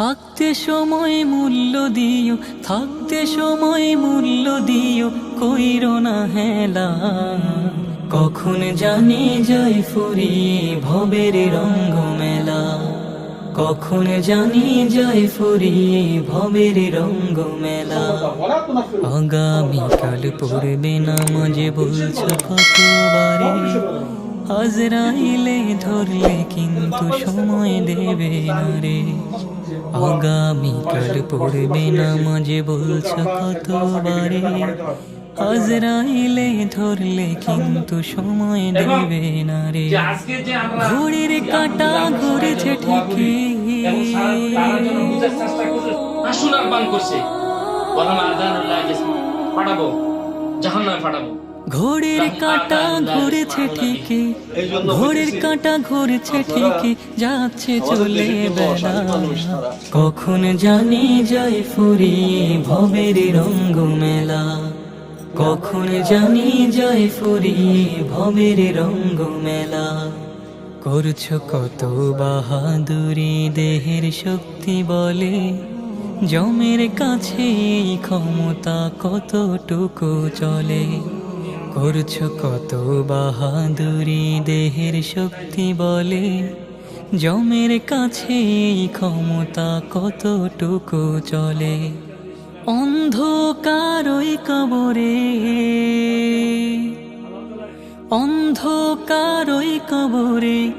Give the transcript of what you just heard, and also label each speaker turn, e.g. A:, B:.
A: থাকতে সময় মূল্য দিও, থাকতে সময় মূল্য দিও, কইর না হেলা। কখন জানি যাই ফুরিয়ে ভবের রঙ্গ মেলা কখন জানি যাই ফুরিয়ে ভবের রঙ্গ মেলা আগামীকাল পড়বে নামাজে বলছো কতবারে? আজরাইলে ধরলে কিন্তু সময় দেবে না রে। আগামীকাল পড়বে নামাজে বলছো কতবারে। আজরাইলে ধরলে কিন্তু সময় দেবে না রে। ঘড়ির কাটা ঘুরেছে ঠিকই।
B: বুঝার চেষ্টা করছে। না ফাটাবো।
A: ঘড়ির কাঁটা ঘুরেছে ঠিকই ঘড়ির কাঁটা ঘুরেছে ঠিকই, যাচ্ছে চলে বেলা কখন জানি যাই ফুরিয়ে ভবের রঙ্গ মেলা। কখন জানি যাই ফুরিয়ে ভবের রঙ্গ মেলা। করছ কত বাহাদুরি দেহের শক্তি বলে, জমের কাছে ক্ষমতা কতটুকু চলে? করছ কত বাহাদুরি, দেহের শক্তি বলে? জমের কাছে ক্ষমতা কতটুকু চলে? অন্ধকার ওই কবরে। অন্ধকার ওই কবরে।